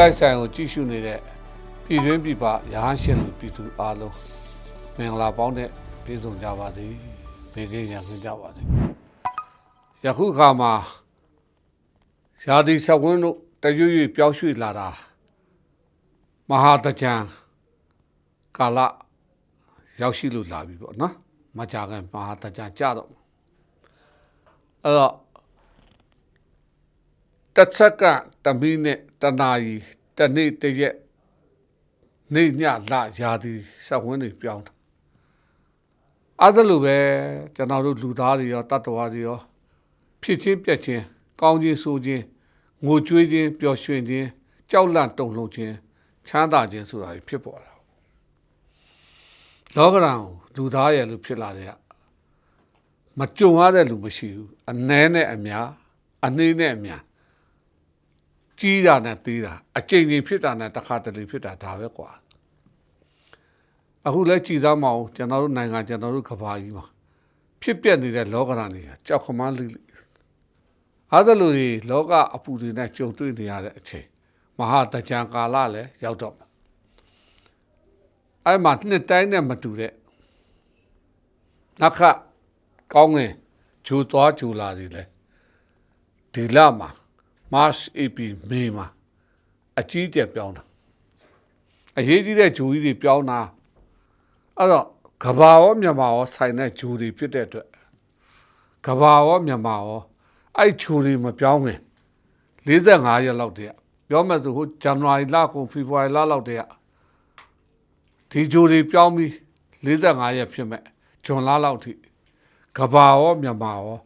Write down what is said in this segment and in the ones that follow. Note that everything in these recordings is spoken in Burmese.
လိုက်ဆိုင်ကိုကြည့်ရှုနေတဲ့ပြည်တွင်းပြည်ပရဟန်းရှင်လူပြည်သူအားလုံးမင်္ဂလာပေါင်းနဲ့ပြည့်စုံကြပါစေဘေးကင်းရန်ကြပါစေယခုခါမှာရာသီဆက်ဝင်းတို့တရွရွပြောင်းရွှေ့လာတာမဟာတကြံကာလရောက်ရှိလို့လာပြီပေါ့နော်မကြခင်မဟာတကြံကြတော့အဲ့တော့ တစ်ချက်ကတမီးနဲ့တနာရီတနေ့တရက်နေညလရာသီဆက်ဝင်းတွေပြောင်းတာအဲ့ဒါလိုပဲကျွန်တော်တို့လူသားတွေရောတတ္တဝါတွေရောဖြစ်ချင်းပြက်ချင်းကောင်းခြင်းဆိုခြင်းငိုကြွေးခြင်းပျော်ရွှင်ခြင်းကြောက်လန့်တုန်လှုပ်ခြင်းချမ်းသာခြင်းဆိုတာဖြစ်ပေါ်တာလောကရန်ကိုလူသားရဲ့လူဖြစ်လာတဲ့မကြုံရတဲ့လူမရှိဘူးအ ਨੇ နဲ့အများအနှေးနဲ့အများ ကြီးတာနဲ့သေးတာအကျဉ်းချင်းဖြစ်တာနဲ့တစ်ခါတလေဖြစ်တာဒါပဲကွာအခုလဲကြည်စားမအောင်ကျွန်တော်တို့နိုင်ငံကျွန်တော်တို့ကဘာကြီးမှာဖြစ်ပျက်နေတဲ့လောကရန်တွေကြောက်ခမန်းလိလိအားသလိုတွေလောကအပူတွေနဲ့ကြုံတွေ့နေရတဲ့အချိန်မဟာတကြံကာလလည်းရောက်တော့မှာအဲ့မှာနှစ်တိုင်းနဲ့မတူတဲ့နောက်ခကောင်းငင်ဂျူသွားဂျူလာစီလဲဒီလမှာ March April May မှာအကြီးကျယ်ပြောင်းတာအရေးကြီးတဲ့ဂျူကြီးတွေပြောင်းတာအဲ့တော့ကဘာရောမြန်မာရောဆိုင်တဲ့ဂျူတွေဖြစ်တဲ့အတွက်ကဘာရောမြန်မာရောအဲ့ဂျူတွေမပြောင်းခင်45ရက်လောက်တည်းပြောမှဆိုဟိုဇန်နဝါရီလကုန်ဖေဖော်ဝါရီလလောက်တည်းဒီဂျူတွေပြောင်းပြီး45ရက်ဖြစ်မဲ့ဂျွန်လလောက်ထိကဘာရောမြန်မာရော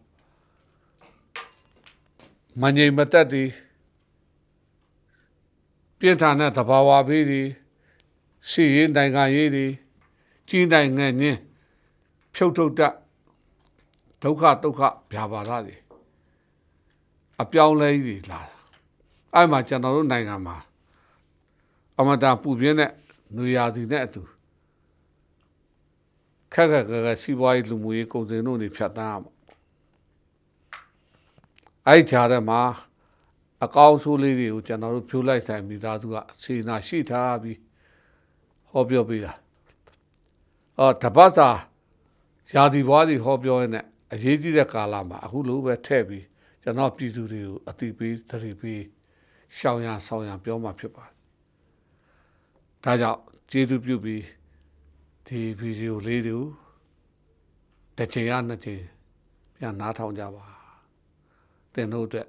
မငြိမ်မသက်ဒီပြင်းထန်တဲ့သဘာဝဘေးတွေစီရင်နိုင်ငံရေးတွေကြီးနိုင်ငံငင်းဖြုတ်ထုတ်တတ်ဒုက္ခဒုက္ခဗျာပါဒတွေအပြောင်းလဲကြီးတွေလာတာအဲ့မှာကျွန်တော်တို့နိုင်ငံမှာအမတာပူပြင်းတဲ့နွေရာသီနဲ့အတူခက်ခက်ခက်ခက်စီးပွားရေးလူမှုရေးကုန်စည်တို့တွေဖြတ်တန်းရမှာ အဲ့ကြားထဲမှာအကောင်းဆိုးလေးတွေကိုကျွန်တော်တို့ဖြိုးလိုက်ဆိုင်မိသားစုကစေနာရှိထားပြီးဟောပြောပေးတာအော်တပတ်စာရာသီဘွားတွေဟောပြောရတဲ့အရေးကြီးတဲ့ကာလမှာအခုလိုပဲထည့်ပြီးကျွန်တော်ပြည်သူတွေကိုအတိပေးသတိပေးရှောင်ရဆောင်ရပြောမှဖြစ်ပါတယ်ဒါကြောင့်ကျေးဇူးပြုပြီးဒီဗီဒီယိုလေးတွေကိုတစ်ချိန်ရနှစ်ချိန်ပြန်နားထောင်ကြပါ တင်တို့အတွက်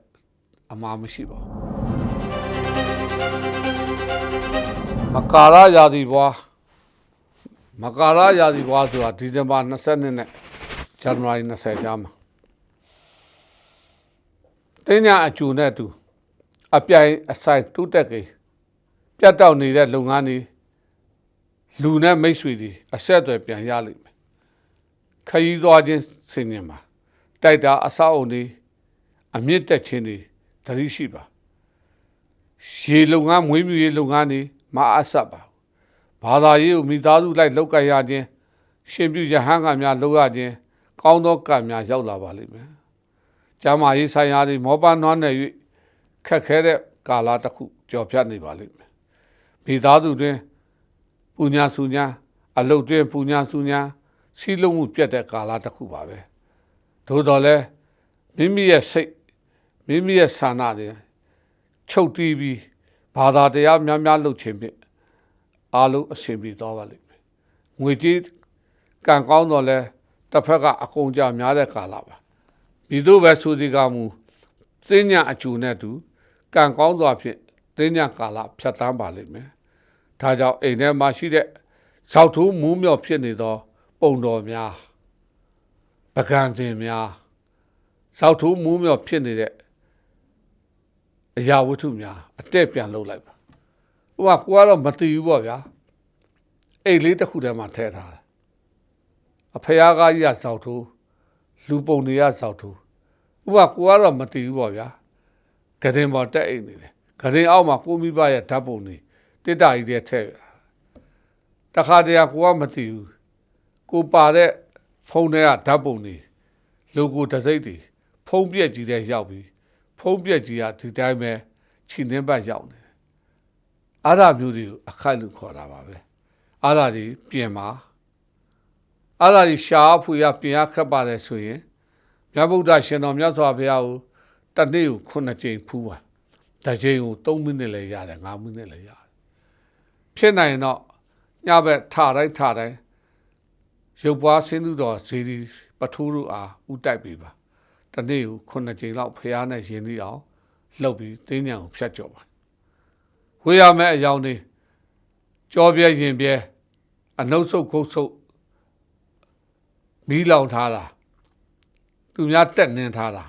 အမှားမရှိပါဘူးမကာရယာဒီဘွားမကာရယာဒီဘွားဆိုတာဒီဇင်ဘာ20နဲ့ဇန်နဝါရီ20ကြားမှာတင်းညာအကျူနဲ့တူအပြိုင်အဆိုင်တူးတက်ကြီးပြတ်တောက်နေတဲ့လုပ်ငန်းတွေလူနဲ့မိတ်ဆွေတွေအဆက်အသွယ်ပြန်ရလိမ့်မယ်ခရီးသွားခြင်းဆင်ញင်ပါတိုက်တာအဆောက်အုံတွေ အမြင့်တက်ခြင်းတွေတတိရှိပါရေလုပ်ငန်းမွေးမြူရေးလုပ်ငန်းတွေမအပ်ဆက်ပါဘာသာရေးကိုမိသားစုလိုက်လောက်ကရခြင်းရှင်ပြုရဟန်းကများလောက်ရခြင်းကောင်းသောကံများရောက်လာပါလိမ့်မယ်ကျမ်းမာရေးဆိုင်ရာတွေမောပန်းနွားနယ်၍ခက်ခဲတဲ့ကာလတစ်ခုကြော်ဖြတ်နေပါလိမ့်မယ်မိသားစုတွင်ပူညာစုညာအလုတ်တွင်ပူညာစုညာစီးလုံးမှုပြတ်တဲ့ကာလတစ်ခုပါပဲသို့တော်လည်းမိမိရဲ့စိတ် မိမိရဲ့ဆန္ဒတွေချုပ်တီးပြီးဘာသာတရားများများလုပ်ခြင်းဖြင့်အားလုံးအဆင်ပြေသွားပါလိမ့်မယ်ငွေကြေးကံကောင်းတော့လဲတစ်ဖက်ကအကုန်ကြများတဲ့ကာလပါမိတို့ပဲဆိုစီကမူသင်ညာအကျူနဲ့တူကံကောင်းစွာဖြင့်သင်ညာကာလဖြတ်တန်းပါလိမ့်မယ်ဒါကြောင့်အိမ်ထဲမှာရှိတဲ့ဇောက်ထိုးမူးမြော့ဖြစ်နေသော ပုံတော်များပကံတင်များဇောက်ထိုးမူးမြော့ဖြစ်နေတဲ့ အရာဝတ္ထုများအတက်ပြန်လုပ်လိုက်ပါဟိုကကိုကတော့မတည်ဘူးပေါ့ဗျာအိတ်လေးတစ်ခုတည်းမှာထည့်ထားတယ်အဖယားကားကြီးကဇောက်ထိုးလူပုံတွေကဇောက်ထိုးဥပကိုကတော့မတည်ဘူးပေါ့ဗျာဂရင်ပေါ်တက်အိတ်နေတယ်ဂရင်အောက်မှာကိုမိဘရဲ့ဓာတ်ပုံတွေတစ်တာကြီးတွေထည့်တခါတည်းကကိုကမတည်ဘူးကိုပါတဲ့ဖုန်းထဲကဓာတ်ပုံတွေလိုကိုတစ်စိတ်တွေဖုန်းပြက်ကြီးတဲ့ရောက်ပြီး ဖုံးပြက်ကြီးကဒီတိုင်းပဲခြိနှင်းပတ်ရောက်နေတယ်အားသာမျိုးတွေကိုအခိုက်လို့ခေါ်တာပါပဲအားသာတွေပြင်ပါအားသာတွေရှားဖွေရပြင်ရခက်ပါတယ်ဆိုရင်မြတ်ဗုဒ္ဓရှင်တော်မြတ်စွာဘုရားကိုတစ်နေ့ကို9ကြိမ်ဖူးပါတစ်ကြိမ်ကို3မိနစ်လည်းရတယ်5မိနစ်လည်းရတယ်ဖြစ်နိုင်ရင်တော့ညဘက်ထတိုင်းထတိုင်းရုပ်ပွားဆင်းသူတော်ဇေဒီပထိုးတို့အားဥတိုက်ပေးပါ တစ်နေ့ကို9ကြိမ်လောက်ဖះနဲ့ယဉ်သိအောင်လှုပ်ပြီးတင်းညံကိုဖြတ်ကျော်ပါဝေးရမယ့်အယောင်တွေကြောပြဲရင်ပြဲအနှုတ်ဆုပ်ခုတ်ဆုပ်မီးလောင်ထားတာသူများတက်နှင်းထားတာ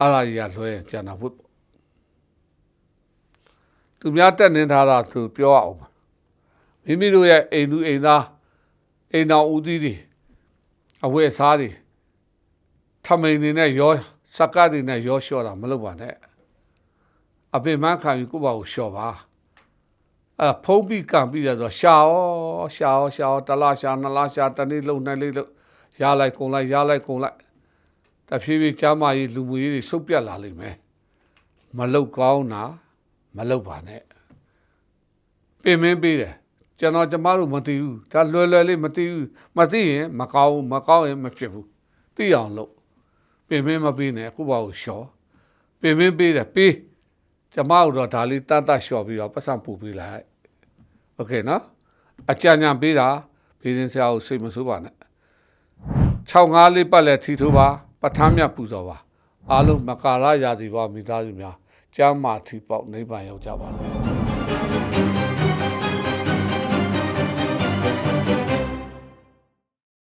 အားရရလွှဲကျန်တာဝတ်ပေါ့သူများတက်နှင်းထားတာသူပြောအောင်ပါမိမိတို့ရဲ့အိမ်သူအိမ်သားအိမ်တော်ဦးသီးတွေအဝတ်အစားတွေထ မိန်တွေနဲ့ရောစကတ်တွေနဲ့ရောလျှော့တာမလုပ်ပါနဲ့အပင်မခံပြီးကိုယ့်ဘာကိုလျှော့ပါအဲဖုံးပြီးကံပြီးရဆိုရှာရောရှာရောရှာရောတလားရှာနှစ်လားရှာတစ်နေ့လုံးနှစ်နေ့လုံးရလိုက်ကုန်လိုက်ရလိုက်ကုန်လိုက်တဖြည်းဖြည်းကြားမကြီးလူမှုရေးတွေစုပ်ပြတ်လာလိမ့်မယ်မလုတ်ကောင်းတာမလုတ်ပါနဲ့ပင်မင်းပေးတယ်ကျွန်တော်ကျမတို့မသိဘူးဒါလွယ်လွယ်လေးမသိဘူးမသိရင်မကောင်းဘူးမကောင်းရင်မဖြစ်ဘူးသိအောင်လုပ် ပင်မင်းမပေးနဲ့အခုပါကိုလျှော်ပင်မင်းပေးတယ်ပေးကျမတို့တော့ဒါလေးတတ်တတ်လျှော်ပြီးတော့ပတ်စံပူပေးလိုက်โอเคနော်အကြံဉာဏ်ပေးတာဖေးရင်ဆရာကိုစိတ်မဆိုးပါနဲ့6 5လေးပတ်လဲထီထိုးပါပဋ္ဌာန်းမြတ်ပူဇော်ပါအားလုံးမကာရရာသီပါမိသားစုများကျမ်းမာထီပေါက်နိဗ္ဗာန်ရောက်ကြပါစေ